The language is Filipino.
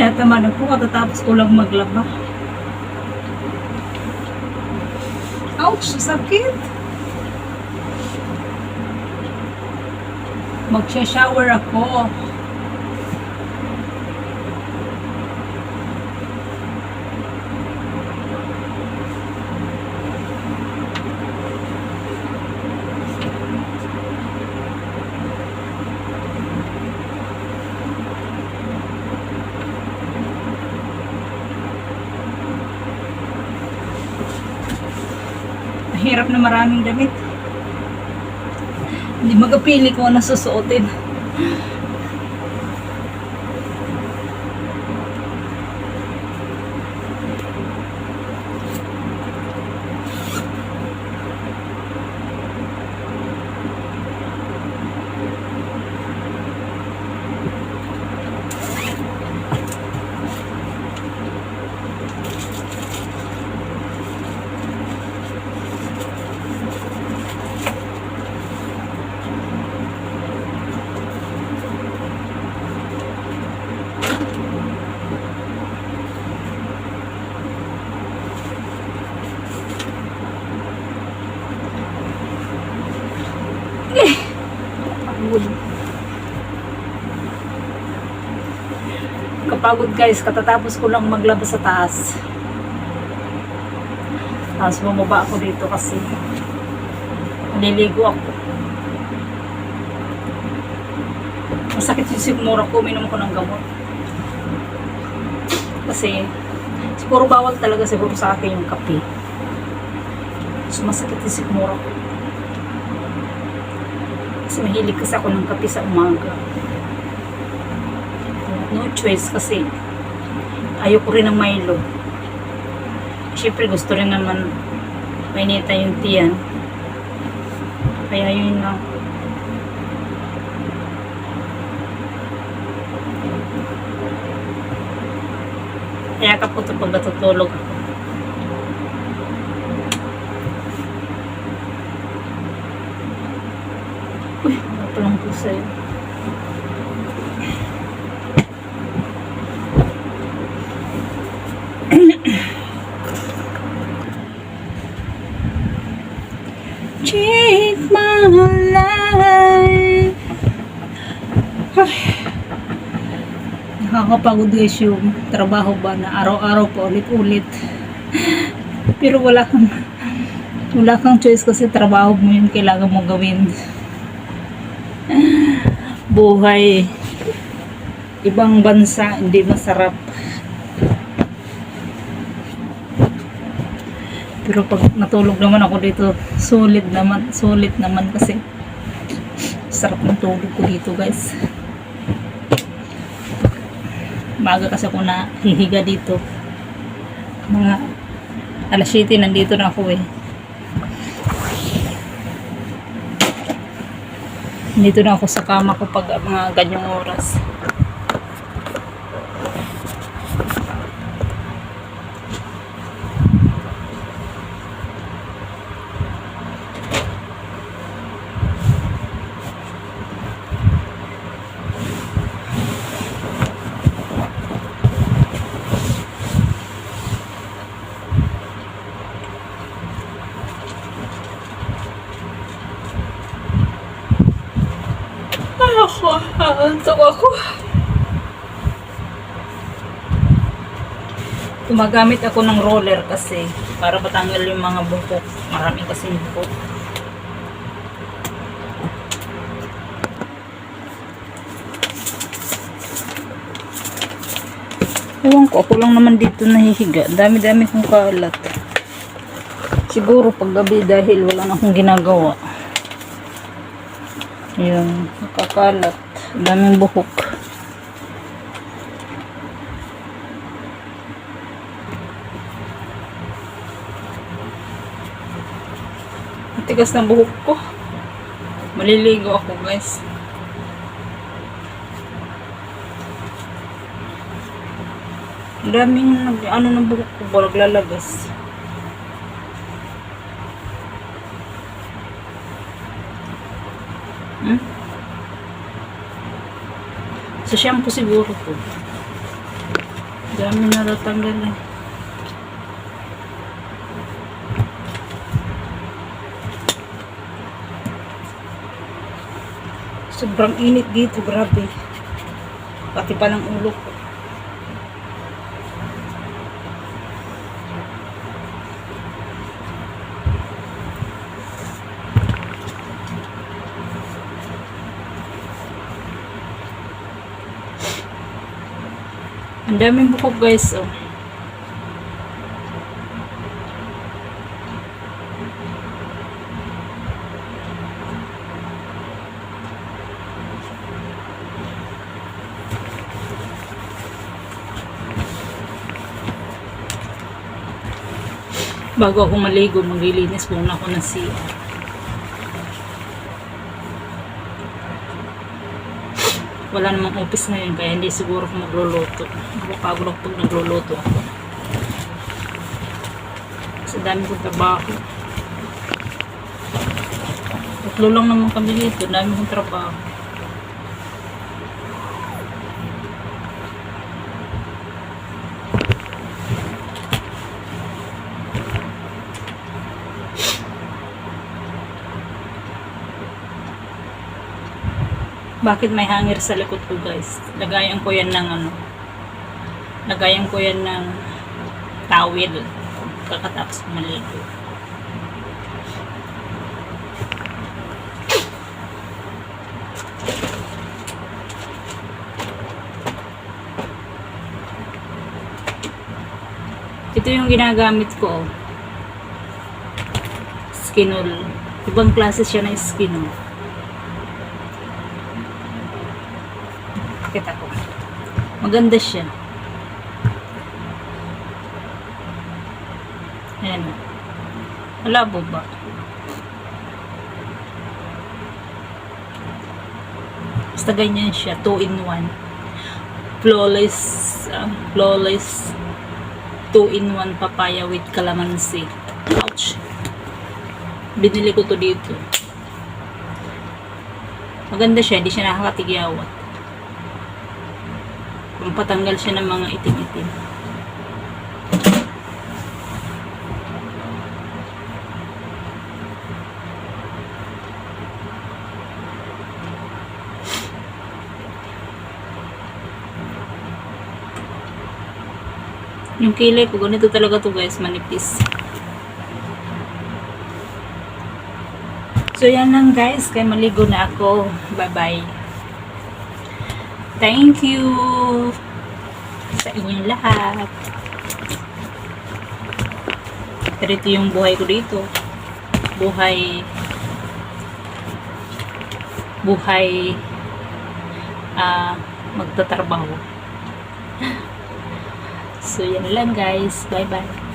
Kaya tamanan ko katatapos ko lang maglaba. Ouch! Sakit! Magsha-shower ako. Mahirap na maraming damit. Hindi magapili ko na susuotin. Kapagod guys, katatapos ko lang maglaba sa taas. Tapos bumaba ako dito kasi naliligo ako. Masakit yung sigmura ko, uminom ko ng gamot. Kasi siguro bawal talaga siguro sa akin yung kape. So masakit yung sigmura ko. Kasi mahilig kasi ako ng kape sa umaga. No choice kasi ayoko rin ng Milo. Siyempre gusto rin naman mainita yung tiyan. Kaya yun lang. Kaya ka po ito pag natutulog ako. Uy, ano pa sa'yo. Change my life. Ay. Nakakapagod guys yung trabaho ba na araw-araw pa ulit-ulit. Pero wala kang wala kang choice kasi trabaho mo yun kailangan mo gawin. Buhay ibang bansa hindi masarap. Pero pag natulog naman ako dito, solid naman, solid naman kasi sarap ng tulog ko dito guys. Maga kasi ako na hihiga dito. Mga alas 7 nandito na ako eh. Dito na ako sa kama ko pag mga ganyang oras. Ako, aantok ako. Gumagamit ako ng roller kasi para matanggal yung mga bukok. Marami kasi bukok. Ewan ko, ako lang naman dito nahihiga. Dami-dami kong kalat. Siguro pag gabi dahil wala na akong ginagawa. Yun, nakakalat. Daming buhok. Matigas ng buhok ko. Maliligo ako guys. Daming nag, ano ng buhok ko, balag lalabas. Sa shampoo siguro po. Dami na natanggal eh. Sobrang init dito, grabe. Pati pa ng ulo ko. Ang daming bukog guys, oh. Bago ako maligo, maglilinis muna ako ng CR. Wala namang office ngayon, kaya hindi siguro ako magluluto. Mapapagod ako pag nagluluto ako. Kasi dami kong trabaho. Tatlo lang naman kami dito, dami kong trabaho. Bakit may hanger sa likod ko guys? Lagayan ko yan ng ano. Lagayan ko yan ng towel. Kakatapos ko maligo. Ito yung ginagamit ko. Skinol. Ibang klase siya ng skinol. Kita ko. Maganda siya. Ayan. Malabo ba? Basta ganyan siya. 2 in 1. Flawless. ah, flawless. 2 in 1 papaya with calamansi. Ouch. Binili ko to dito. Maganda siya. Hindi siya nakakatigyawat. Pampatanggal siya ng mga itim-itim. Yung kilay ko, ganito talaga to guys, manipis. So yan lang guys, kay maligo na ako. Bye-bye. Thank you sa inyong lahat. Pero ito yung buhay ko dito. Buhay buhay ah magtatrabaho. So yan lang guys. Bye bye.